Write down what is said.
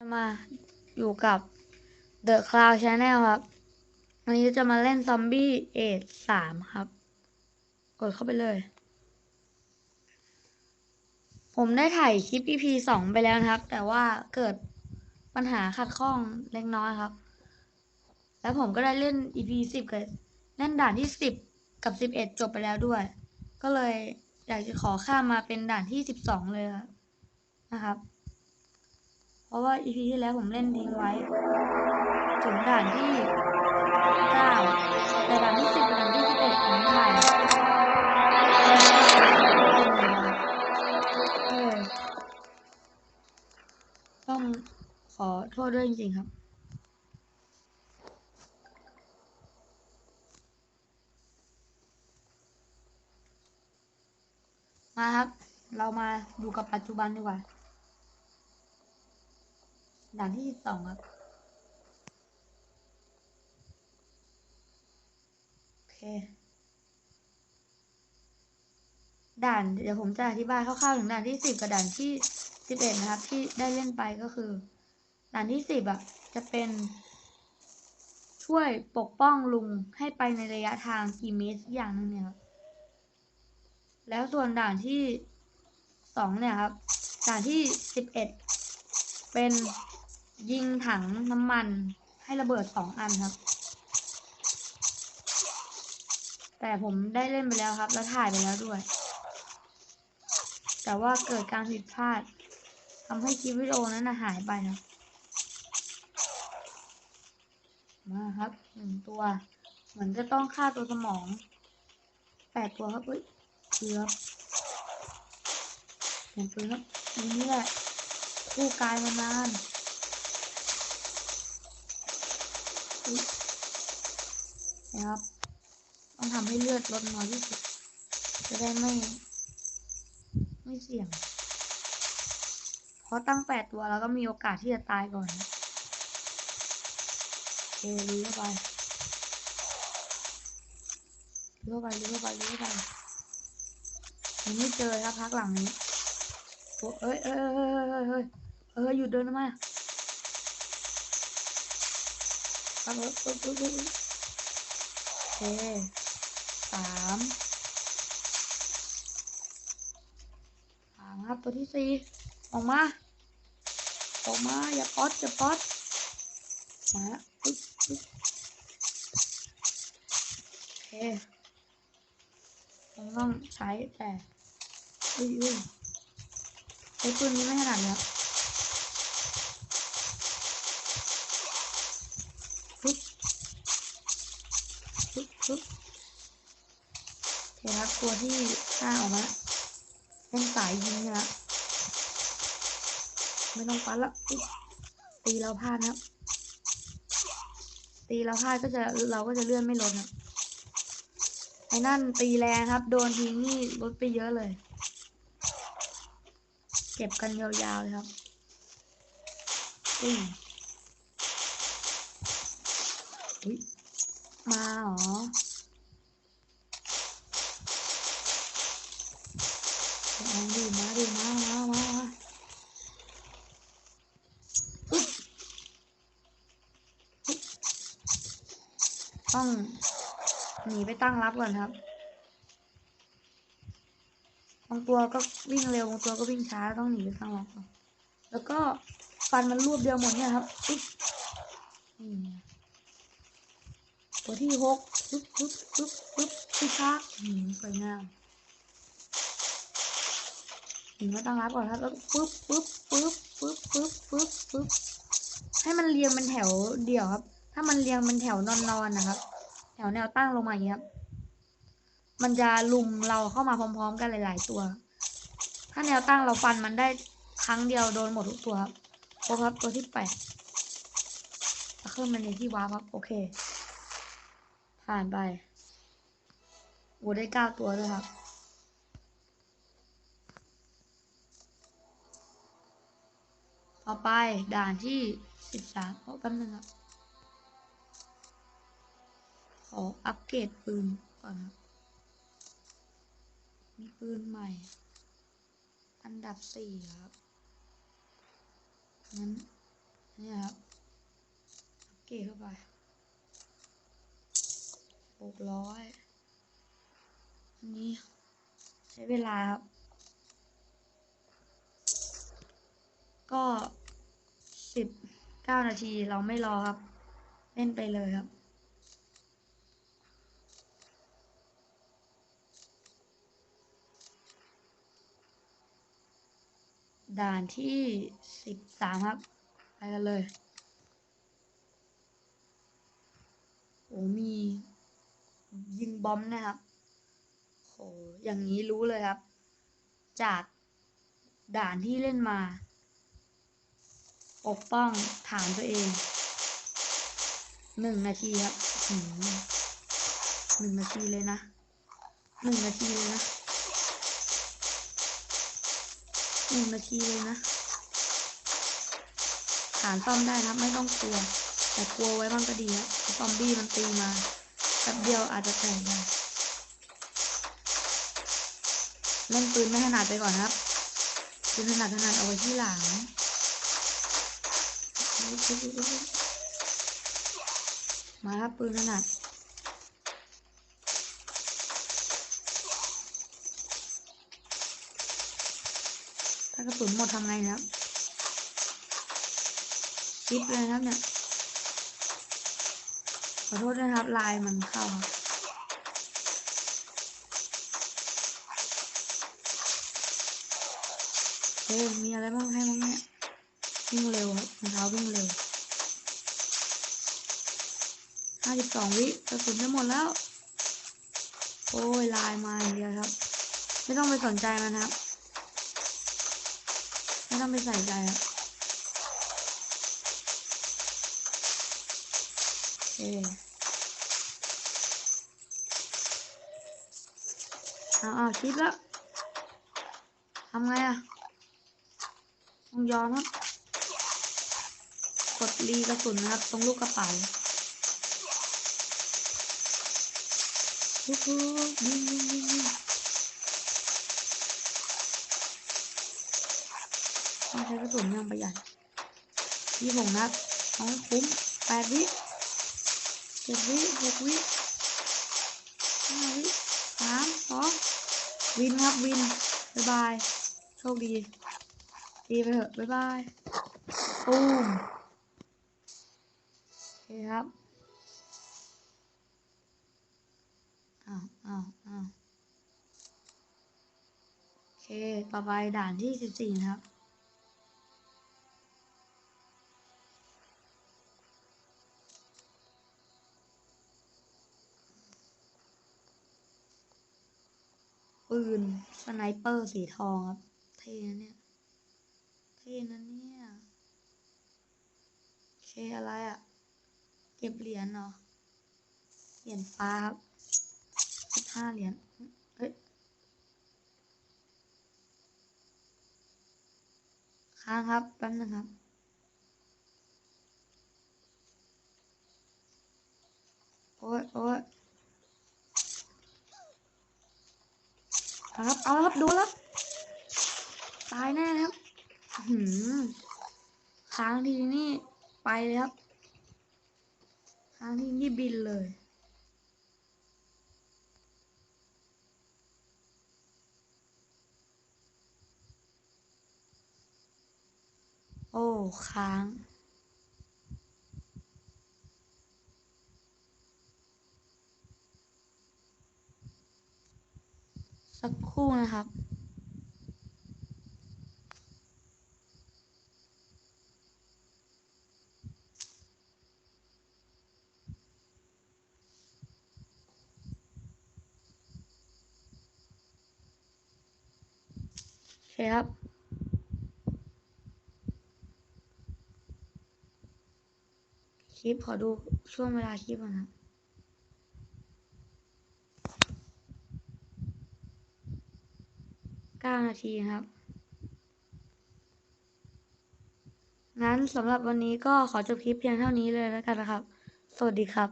มาอยู่กับ The Cloud Channel ครับ วันนี้จะมาเล่นซอมบี้เอทสามครับ กดเข้าไปเลย ผมได้ถ่ายคลิป EP สองไปแล้วนะครับ แต่ว่าเกิดปัญหาขัดข้องเล็กน้อยครับ แล้วผมก็ได้เล่น EP สิบกับเล่นด่านที่สิบกับสิบเอ็ดจบไปแล้วด้วย ก็เลยอยากจะขอข้ามมาเป็นด่านที่สิบสองเลยครับนะครับ เพราะว่า EP ที่แล้วผมเล่นทิ้งไว้ ถึงด่านที่เก้าแต่ด่านที่สิบด่านที่สิบเอ็ดผมถ่ายเออต้องขอโทษด้วยจริงๆครับมาครับ เรามาดูกับปัจจุบันดีกว่า ด่านที่สิบสองครับ โอเค ด่านเดี๋ยวผมจะอธิบายคร่าวๆถึงด่านที่สิบกับด่านที่สิบเอ็ดนะครับ ที่ได้เล่นไปก็คือ ด่านที่สิบอะ จะเป็น ช่วยปกป้องลุงให้ไปในระยะทางกี่เมตรสักอย่างหนึงเนี่ยครับ แล้วส่วนด่านที่สองเนี่ยครับ ด่านที่สิบเอ็ดเป็น ยิงถังน้ำมันให้ระเบิดสองอันครับ แต่ผมได้เล่นไปแล้วครับ แล้วถ่ายไปแล้วด้วย แต่ว่าเกิดการผิดพลาดทำให้คลิปวิดีโอนั้นหายไปครับมาครับหนึ่งตัว เหมือนจะต้องฆ่าตัวสมองแปดตัวครับเฮ้ยเกือบเห็นปืนครับนี่แหละคู่กายมานาน อุ๊ยนะครับ ต้องทำให้เลือดลดน้อยที่สุด จะได้ไม่ ไม่เสี่ยง เพราะตั้งแปดตัวแล้วก็มีโอกาสที่จะตายก่อนนะโอเคลุยเข้าไปลุยเข้าไปลุยเข้าไปลุยเข้าไปยังไม่เจอครับพักหลังนี้โอ้เอ้ยเอ้ยเอ้ยเอ้ยเอ้ยเอ้ยหยุดเดินทำ ครับเอ้ยเอ้ยเอ้ยเอ้ยโอเคสามสามครับตัวที่สี่ออกมาออกมาอย่าป๊อดอย่าป๊อดมาแล้วอึ๊บอึ๊บโอเคเราต้องใช้แต่อุ้ยอุ้ยไอ้ปืนนี้ไม่ถนัดเลยครับปึ๊บ ปึ๊บปึ๊บโอเคครับตัวที่ห้าออกมาเป็นสายยิงนะไม่ต้องฟันละตีเราพลาดนะครับ ตีเราพลาดก็จะเราก็จะเลื่อนไม่ลดครับไอ้นั่นตีแรงครับ โดนทีนี่ลดไปเยอะเลย เก็บกันยาวๆเลยครับอุ้ย มาเหรอเอาดิมาดิมามามามาต้องหนีไปตั้งรับก่อนครับบางตัวก็วิ่งเร็วบางตัวก็วิ่งช้าต้องหนีไปตั้งรับก่อนแล้วก็ฟันมันรวบเดียวหมดเนี่ยครับอุ๊ยนี่ไง ตัวที่หกปึ๊บปึ๊บปึ๊บปึ๊บพิทักษ์อืมสวยงามหนีมาตั้งรับก่อนครับแล้วปึ๊บปึ๊บปึ๊บปึ๊บปึ๊บปึ๊บปึ๊บให้มันเรียงเป็นแถวเดี่ยวครับ ถ้ามันเรียงเป็นแถวนอนๆนะครับ แถวแนวตั้งลงมาอย่างนี้ครับ มันจะลุมเราเข้ามาพร้อม ๆ กันหลาย ๆ ตัว ถ้าแนวตั้งเราฟันมันได้ครั้งเดียวโดนหมดทุกตัวครับครบครับตัวที่แปดจะขึ้นมาในที่ว้าครับ โอเค ผ่านไปโอ้ได้เก้าตัวด้วยครับ ต่อไปด่านที่สิบสามโอ้แป๊บนึงครับ ขออัปเกรดปืนก่อนครับ มีปืนใหม่ อันดับสี่ครับงั้นนี่ครับเกเข้าไป หกร้อยอันนี้ใช้เวลาครับ ก็สิบเก้านาทีเราไม่รอครับ เล่นไปเลยครับด่านที่สิบสามครับ ไปกันเลย โอ้มียิง บอมนะครับโหอย่างนี้รู้เลยครับ จากด่านที่เล่นมา ปกป้องฐานตัวเองหนึ่งนาทีครับหนึ่งนาทีเลยนะหนึ่งนาทีเลยนะหนึ่งนาทีเลยนะฐานซ่อมได้ครับ ไม่ต้องกลัว แต่กลัวไว้บ้างก็ดีครับเพราะซอมบี้มันตีมา แป๊บเดียวอาจจะแตกได้เล่นปืนไม่ถนัดไปก่อนครับปืนถนัดถนัดเอาไว้ที่หลังมาครับปืนถนัดถ้ากระสุนหมดทำไงนะครับคิดเลยครับเนี่ย อโทษด้วยนะครับ ลายมันเข้าครับเฮ้ยมีอะไรบ้างให้บ้างเนี่ยวิ่งเร็วครับรองเท้าวิ่งเร็วห้าสิบสองวิกระสุนจะหมดแล้ว โอ้ยลายมาอย่างเดียวครับ ไม่ต้องไปสนใจมันครับ ไม่ต้องไปใส่ใจครับ เอาเอาชิปแล้วทำไงอะต้องยอมครับ กดรีกระสุนนะครับ ตรงลูกกระเป๋าฮู้ฮู้ยิงยิงยิงยิงต้องใช้กระสุนอย่างประหยัดยี่หกนัดเอาคุ้มแปดวิ เจ็ดวิหกวิห้าวิสามสองวินครับวินบ๊ายบายโชคดีตีไปเถอะบ๊ายบายตูมโอเคครับอ้าวอ้าวอ้าวโอเค ต่อไปด่านที่สิบสี่นะครับ ปืนสไนเปอร์สีทองครับ เท่นะเนี่ย เท่นะเนี่ยโอเคอะไรอะ่ะ เก็บเหรียญเนาะเหรียญฟ้าครับสิบห้าเหรียญเฮ้ยค้างครับแป๊บนึงครับโอ้ยโอ้ยเอา ครับ เอาครับ ดูแล้ว ตายแน่ครับหืมค้างทีนี่ไปเลยครับ ค้างทีนี่บินเลยโอ้ ค้าง สักครู่นะครับโอเคครับคลิปขอดูช่วงเวลาคลิปก่อนครับ เก้านาทีครับ งั้นสำหรับวันนี้ก็ขอจบคลิปเพียงเท่านี้เลยแล้วกันนะครับ สวัสดีครับ